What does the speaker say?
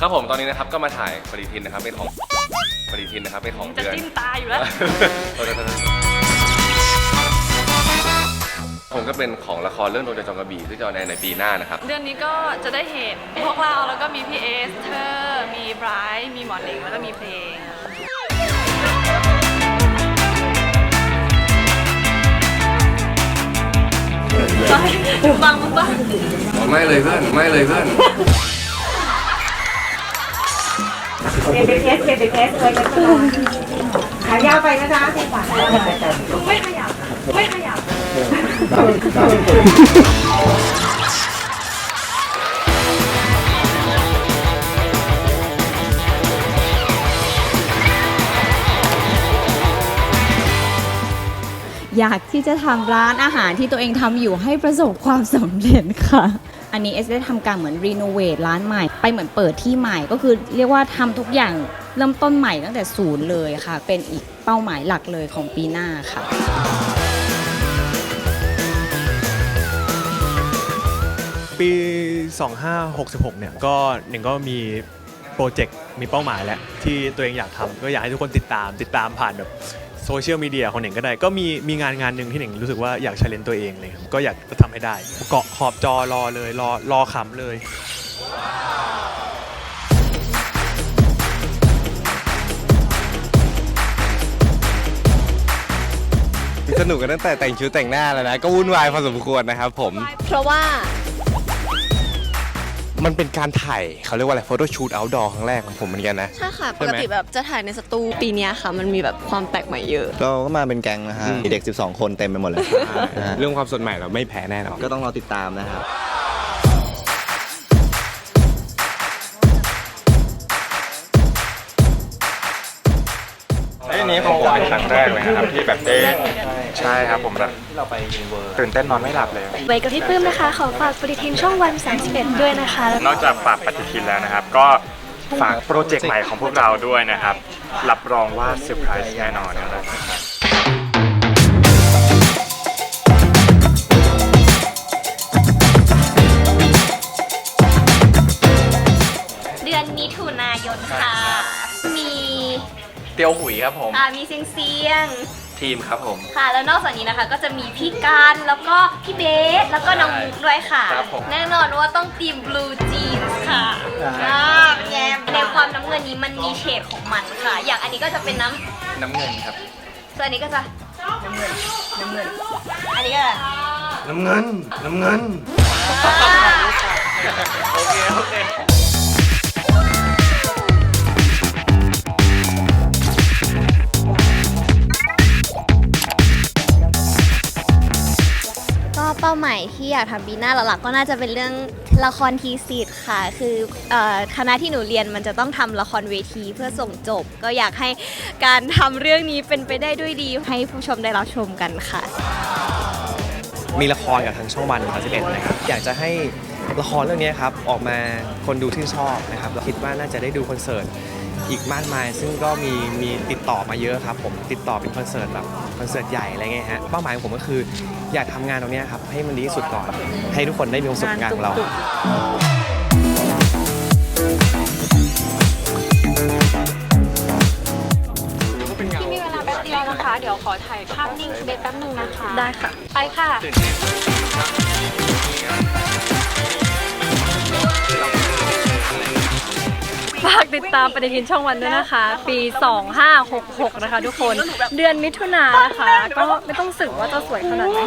ครับผมตอนนี้นะครับก็มาถ่ายปฏิทินนะครับเป็นของปฏิทินนะครับเป็นของจะเดือนจิ้มตาอยู่แล้ว โทษโทษโทษผมก็เป็นของละครเรื่องโดนใจจองกระบี่ที่จะออนแอร์ในปีหน้านะครับ เดือนนี้ก็จะได้เห็นพวกเราแล้วก็มีพี่เอสเธอร์มีไบรท์มีหมอหนิงแล้วก็มีเพลงบังมึงบ้างไม่เลยเพื่อนไม่เลยเพื่อน เก็บไปเทสเก็บไปเทสเลยกันก่อนขายาวไปนะจ๊ะไม่ขยับ ไม่ขยับ อยากที่จะทำร้านอาหารที่ตัวเองทำอยู่ให้ประสบความสำเร็จค่ะ อันนี้เอสได้ทำการเหมือนรีโนเวทร้านใหม่ ไปเหมือนเปิดที่ใหม่ก็คือเรียกว่าทำทุกอย่างเริ่มต้นใหม่ตั้งแต่ศูนย์เลยค่ะ เป็นอีกเป้าหมายหลักเลยของปีหน้าค่ะปี 2566 เนี่ย ก็หนึ่งก็มีโปรเจกต์ มีเป้าหมายแล้ว ที่ตัวเองอยากทำก็อยากให้ทุกคนติดตาม ติดตามผ่านแบบ โซเชียลมีเดียของหนึ่งก็ได้ ก็มีมีงานงานหนึ่งที่หนึ่งรู้สึกว่าอยากเชลเลนตัวเองเลยครับก็อยากจะทำให้ได้ เกาะขอบจอรอเลยรอรอขำเลย สนุกกันตั้งแต่แต่งชุดแต่งหน้าแล้วนะ ก็วุ่นวายพอสมควรนะครับผม เพราะว่า มันเป็นการถ่ายเขาเรียกว่าอะไรโฟโต้ชูตเอาท์ดอร์ครั้งแรกของผมเหมือนกันนะ ใช่ค่ะใช่ปไหมกติแบบจะถ่ายในสตูปีเนี้ยค่ะ มันมีแบบความแปลกใหม่เยอะ เราก็มาเป็นแก๊งนะฮะ อืม มีเด็ก 12 คนเต็มไปหมดเลยนะฮะเรื่องความสดใหม่เราไม่แพ้แน่นอน ก็ต้องรอติดตามนะครับ เป็นครั้งแรกเลยนะครับที่แบบได้ใช่ครับผมแบบตื่นเต้นนอนไม่หลับเลย ไว้กับพี่ปื้มนะคะ ขอฝากปฏิทินช่องวัน31ด้วยนะคะนอกจากฝากปฏิทินแล้วนะครับ ก็ฝากโปรเจกต์ใหม่ของพวกเราด้วยนะครับ รับรองว่าเซอร์ไพรส์แน่นอนนะครับ เตียวหุยครับผม อ่ามีเสียงเสียงทีมครับผม ค่ะ แล้วนอกจากนี้นะคะก็จะมีพี่การแล้วก็พี่เบสแล้วก็น้องมุกด้วยค่ะ ครับผมแน่นอนว่าต้องทีมบลูจีนค่ะอ่าเป็นไงในความน้ำเงินนี้มันมีเฉดของมันค่ะ อย่างอันนี้ก็จะเป็นน้ำน้ำเงินครับส่วนอันนี้ก็จะน้ำเงินน้ำเงินอันนี้ก็จะ น้ำเงิน น้ำเงิน โอเค โอเค ป้าหมายที่อยากทำปีหน้าหลักๆก็น่าจะเป็นเรื่องละครทีสิทธ์ค่ะ คือเออคณะที่หนูเรียนมันจะต้องทำละครเวทีเพื่อส่งจบ ก็อยากให้การทำเรื่องนี้เป็นไปได้ด้วยดีให้ผู้ชมได้รับชมกันค่ะ มีละครกับทางช่องวัน31นะครับ อยากจะให้ละครเรื่องนี้ครับออกมาคนดูที่นชอบนะครับเราคิดว่าน่าจะได้ดูคอนเสิร์ต อีกมากมาย ซึ่งก็มีมีติดต่อมาเยอะครับ ผมติดต่อเป็นคอนเสิร์ตแบบคอนเสิร์ตใหญ่อะไรเงี้ยฮะเป้าหมายของผมก็คืออยากทำงานตรงเนี้ยครับให้มันดีที่สุดก่อน ให้ทุกคนได้มีความสุขกับงานของเราพี่มีเวลาแป๊บเดียวนะคะ เดี๋ยวขอถ่ายภาพนิ่งเบสแป๊บนึงนะคะ ได้ค่ะ ไปค่ะ ฝากติดตามปฏิทินช่องวันด้วยนะคะ ปี 2566 นะคะทุกคน เดือนมิถุนายนนะคะ ก็ไม่ต้องสึกว่าจะสวยขนาดไหน